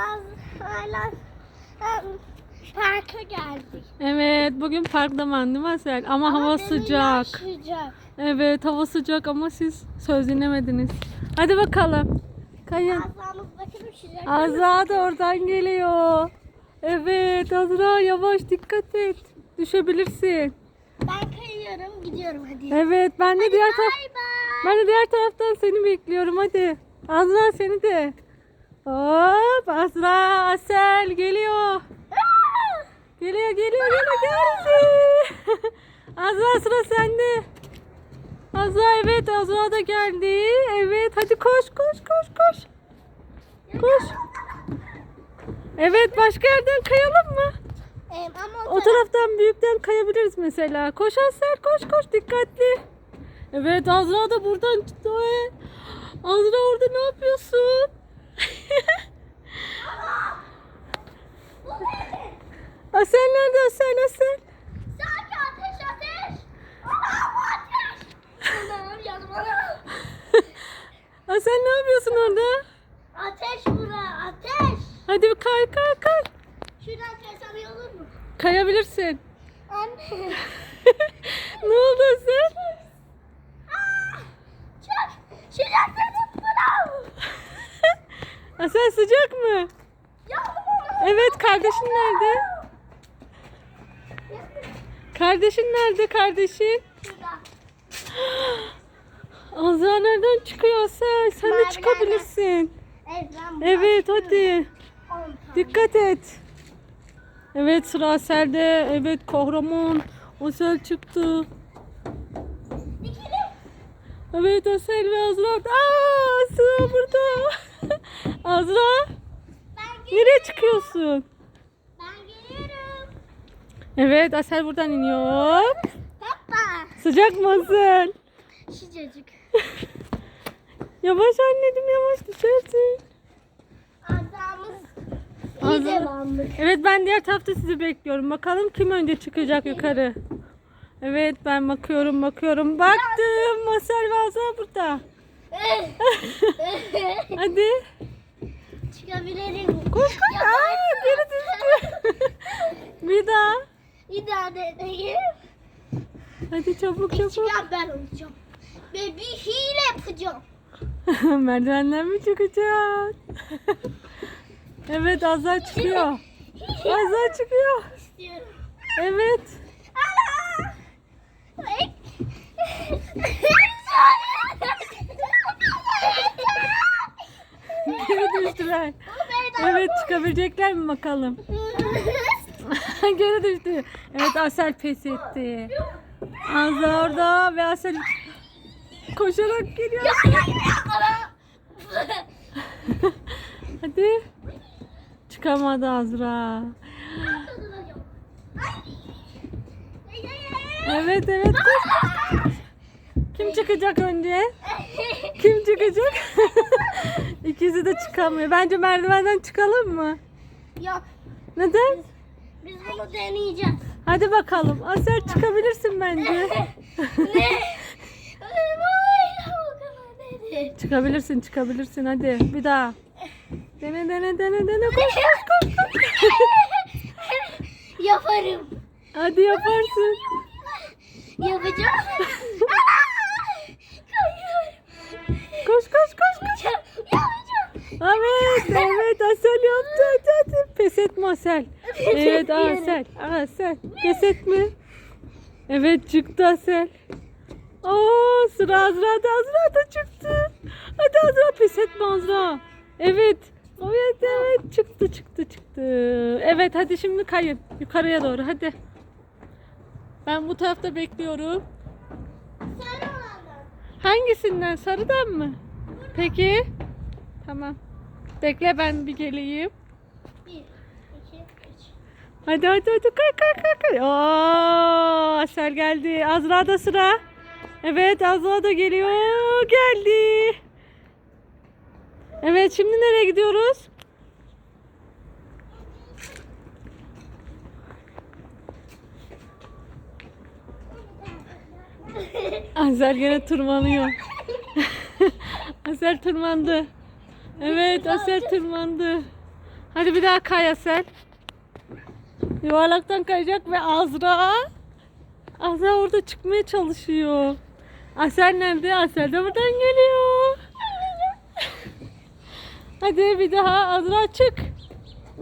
Azra'yla em, parka geldik. Evet bugün parkta değil mi Asel? Ama, hava deniz sıcak. sıcak. Evet hava sıcak ama siz söz dinlemediniz. Hadi bakalım. Kayın. Azra da oradan geliyor. Evet Azra yavaş dikkat et. Düşebilirsin. Ben kayıyorum gidiyorum hadi. Evet ben de diğer taraf ben de diğer taraftan seni bekliyorum hadi. Azra seni de. Hop Azra Asel geliyor. Geliyor geliyor geliyor geldi. Azra sıra sende. Azra evet Azra da geldi. Evet hadi koş koş koş koş. Koş. Evet başka yerden kayalım mı? Em, ama O taraftan büyükten kayabiliriz mesela. Koş Asel koş koş dikkatli. Evet Azra da buradan çıktı. Azra orada ne yapıyorsun? Asel nerede Asel Asel? Sanki ateş ateş. Anam ateş. Anam yanım anam. Asel ne yapıyorsun orada? Ateş bura ateş. Hadi bir kay kay kay. Şuradan kaysam iyi olur mu? Kayabilirsin. Anne. ne oldu Asel? Aa, Çok sıcak dedim buna. Asel sıcak mı? Evet kardeşin nerede? Kardeşin nerede kardeşin? Azra nereden çıkıyor Asel? Sen de çıkabilirsin. Evet hadi. Dikkat et. Evet sıra Asel'de. Evet kahraman. Asel çıktı. Evet Asel ve Azra. Aa Asel burada. Azra nereye çıkıyorsun? Ben geliyorum. Evet Asel buradan iniyor. Papa. Sıcak mı Asel? Sıcacık. Yavaş anneciğim yavaş düşersin. Adamız Azra. iyi. Evet ben diğer tarafta sizi bekliyorum. Bakalım kim önce çıkacak yukarı. Evet ben bakıyorum bakıyorum. Baktım Masal ve Azra burada. Hadi. Çıkabilirim. Koş koş. Aa, geri düştü. Bir daha. İdare edeyim. Hadi çabuk çabuk. çıkan ben olacağım. Ve bir hile yapacağım. Merdivenden mi çıkacak? evet Azra çıkıyor. Azra çıkıyor. İstiyorum. Evet. Ana! Ay. Geri düştüler. Bu meydan. Evet çıkabilecekler mi bakalım. Geri düştü. Evet Asel pes etti. Azra orada ve Asel koşarak geliyor. Hadi. Çıkamadı Azra. Evet evet. Kim çıkacak önce? Kim çıkacak? İkisi de çıkamıyor. Bence merdivenden çıkalım mı? Yok, Neden? biz bunu deneyeceğiz. Hadi bakalım. Asel çıkabilirsin bence. Ne? Çıkabilirsin, çıkabilirsin. Hadi bir daha. Dene dene dene dene. Koş koş koş. koş. Yaparım. Hadi yaparsın. Yapacağım. Koş koş koş koş. Evet evet Asel yaptı. Hadi hadi. Pes etme Asel. Evet. Asel. Asel. Pes etme. Evet çıktı Asel. Aa sıra Azra'da. Azra da çıktı. Hadi Azra pes etme Azra. Evet. Evet evet çıktı çıktı çıktı. Evet hadi şimdi kayın. Yukarıya doğru hadi. Ben bu tarafta bekliyorum. Sarı olanlar. Hangisinden? Sarıdan mı? Peki. Tamam. Bekle ben bir geleyim. Bir, iki, üç. Hadi hadi hadi kay kay kay kay. Oo, Asel geldi. Azra da sıra. Evet Azra da geliyor. Geldi. Evet şimdi nereye gidiyoruz? Azer gene tırmanıyor. Azer tırmandı. Evet Azer tırmandı. Hadi bir daha kay Asel. Yuvarlaktan kayacak ve Azra. Azra orada çıkmaya çalışıyor. Asel nerede? Asel de buradan geliyor. Hadi bir daha Azra çık.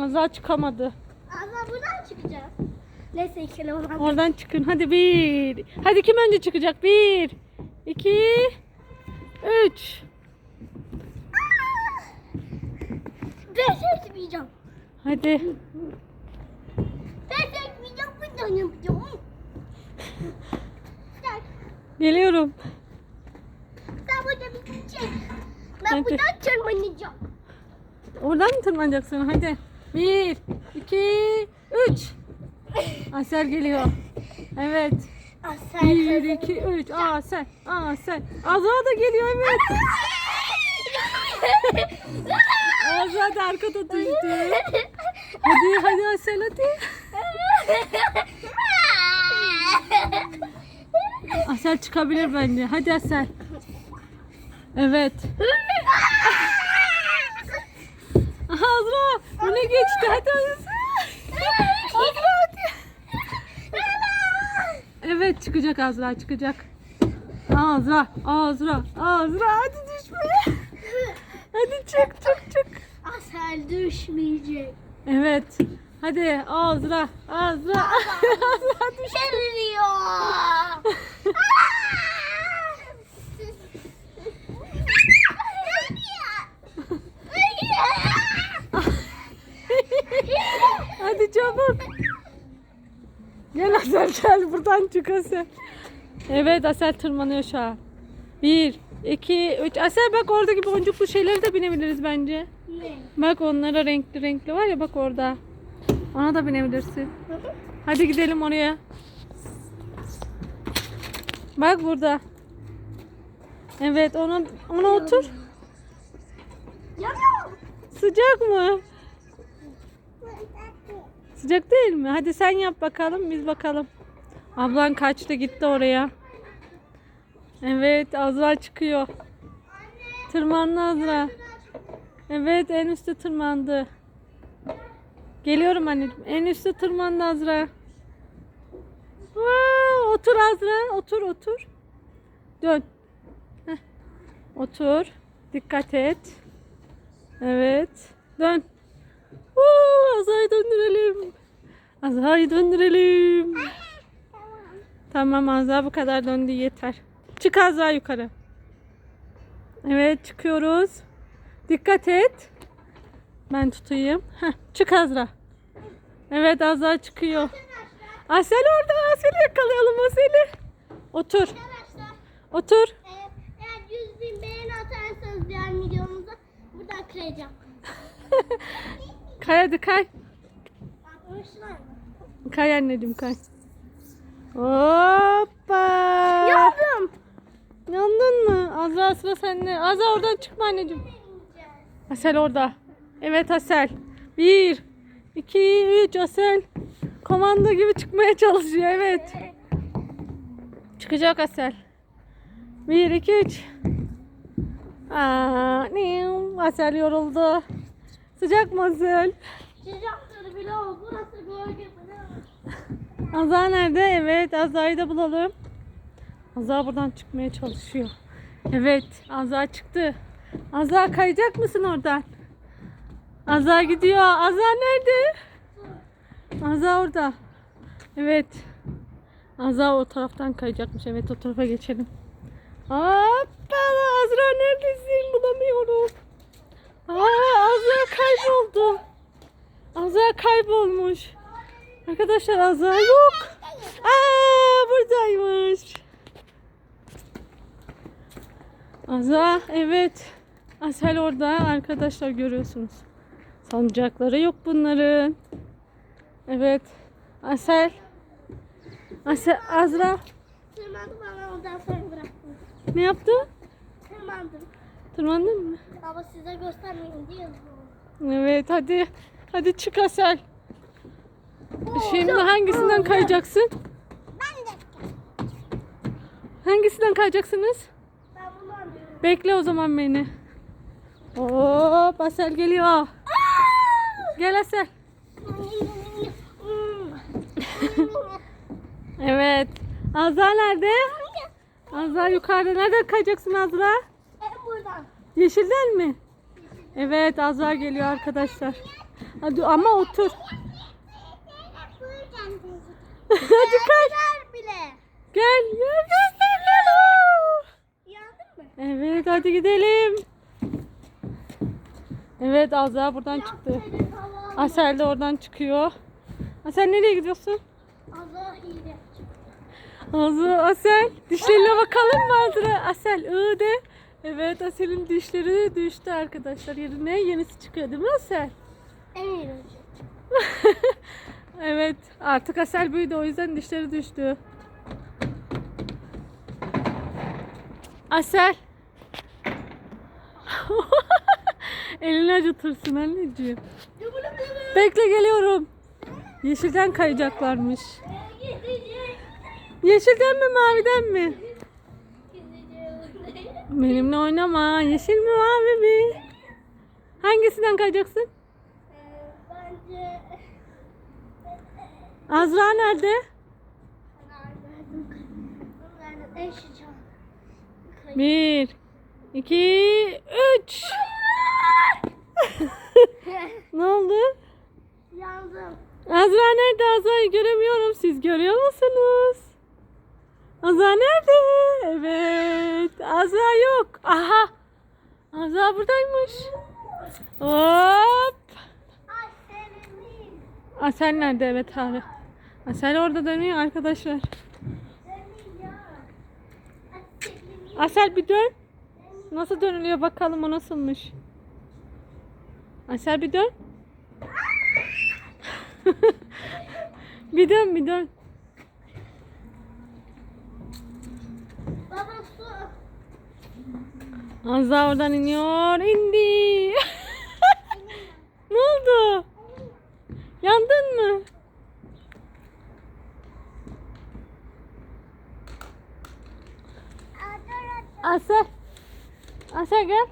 Azra çıkamadı. Abla buradan çıkacağız. Neyse ikili olan. Oradan çıkın. Hadi bir. Hadi kim önce çıkacak? Bir, iki, üç. Ben seçmeyeceğim. Hadi. Ben seçmeyeceğim. Buradan yapacağım. Geliyorum. sen burada bir çek. Ben Hadi. buradan tırmanacağım. Oradan mı tırmanacaksın? Hadi. Bir, iki, üç. Asel geliyor. Evet. Sen, Bir, iki, üç. Asel. Asel. Azra da geliyor evet. Azra da arkada düştü. Hadi hadi Asel hadi. Asel çıkabilir bence. Hadi Asel. Evet. Azra öne geçti. Hadi Azra. Azra hadi. Evet çıkacak Azra çıkacak. Azra, Azra, Azra hadi düşme. Hadi çık çık Asel düşmeyecek. Evet. Hadi Azra, Azra. Azra. Geliyor. Hadi çabuk. Gel Asel gel buradan çık Asel. Evet Asel tırmanıyor şu an. Bir, iki, üç. Asel bak oradaki boncuklu şeyleri de binebiliriz bence. Ne? Bak onlara renkli renkli var ya bak orada. Ona da binebilirsin. Hadi gidelim oraya. Bak burada. Evet ona ona otur. Yanıyorum. Sıcak mı? Sıcak değil mi? Hadi sen yap bakalım biz bakalım. Ablan kaçtı gitti oraya. Evet Azra çıkıyor. Tırmandı Azra. Evet en üstte tırmandı. Geliyorum anneciğim. En üstte tırmandı Azra. Wow, otur Azra. Otur otur. Dön. Heh. Otur. Dikkat et. Evet. Dön. Woo, Azra'yı döndürelim. Azra'yı döndürelim. Tamam Azra bu kadar döndü yeter. Çık Azra yukarı. Evet çıkıyoruz. Dikkat et. Ben tutayım. Heh, çık Azra. Evet Azra çıkıyor. Asel orada. Asel'i yakalayalım Asel'i. Otur. Otur. eğer 100 bin beğeni atarsanız diğer videomuza buradan kıracağım. Kay hadi kay. Kay anneciğim kay. Hoppa. Yandım. Yandın mı? Azra sıra sende. Azra oradan çıkma anneciğim. Asel orada. Evet Asel. Bir, iki, üç Asel. Komando gibi çıkmaya çalışıyor. Evet. Çıkacak Asel. Bir, iki, üç. Aa. Asel yoruldu. Sıcak mı Asel? Sıcakları bile o. Burası gölge bile. Azra nerede? Evet Azra'yı da bulalım. Azra buradan çıkmaya çalışıyor. Evet Azra çıktı. Azra kayacak mısın oradan? Azra gidiyor. Azra nerede? Azra orada. Evet. Azra o taraftan kayacakmış. Evet o tarafa geçelim. Hoppala Azra neredesin? Bulamıyorum. Aa, Azra kayboldu. Azra kaybolmuş. Arkadaşlar Azra yok. Aa buradaymış. Azra evet. Asel orada arkadaşlar görüyorsunuz. Sancakları yok bunların. Evet. Asel. Asel Azra Tırmandım ama ondan sonra bıraktım. ne yaptı? Tırmandım. Tırmandın mı? Ama size göstermeyeyim diye. Evet hadi. Hadi çık Asel. Şimdi hangisinden kayacaksın? Ben de. Hangisinden kayacaksınız? Bekle o zaman beni. Hop Asel geliyor. Gel Asel. Evet. Azra nerede? Azra yukarıda. Nereden kayacaksın Azra? Buradan. Yeşilden mi? Evet Azra geliyor arkadaşlar. Hadi ama otur. Hadi. Gel. Gel. Gel. Evet hadi gidelim. Evet Azra buradan çıktı. Yapsaydı falan. Asel de oradan çıkıyor. Asel nereye gidiyorsun? Allah hile. Azra, Asel. Dişlerine bakalım mı Azra? Asel ı de. Evet Asel'in dişleri düştü arkadaşlar. Yerine yenisi çıkıyor değil mi Asel? Eminim. Evet artık Asel büyüdü o yüzden dişleri düştü. Asel. Elini acıtırsın anneciğim. Bekle geliyorum. Yeşilden kayacaklarmış. Yeşilden mi maviden mi? Benimle oynama. Yeşil mi mavi mi? Hangisinden kayacaksın? Ee, Azra nerede? Bunlardan en sıcak. Bir, iki, üç. ne oldu? Yandım. Azra nerede? Azra'yı göremiyorum. Siz görüyor musunuz? Azra nerede? Evet. Azra yok. Aha. Azra buradaymış. Hop. Asel nerede? Evet abi. Asel orada dönüyor arkadaşlar. Asel bir dön. Nasıl dönülüyor bakalım o nasılmış. Asel bir dön. bir dön bir dön. Baba su. Azra oradan iniyor. indi. ne oldu? Yandın mı? Asel. Asel gel.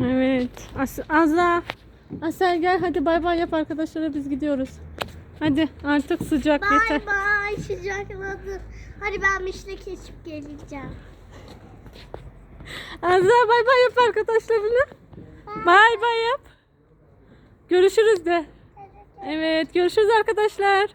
Evet. As Azra. Asel gel hadi bay bay yap arkadaşlara biz gidiyoruz. Hadi artık sıcak yeter. Bay bay sıcakladı. Hadi ben Mişle geçip geleceğim. Azra bay bay yap arkadaşlarına. Bay bay yap. Görüşürüz de. Evet görüşürüz arkadaşlar.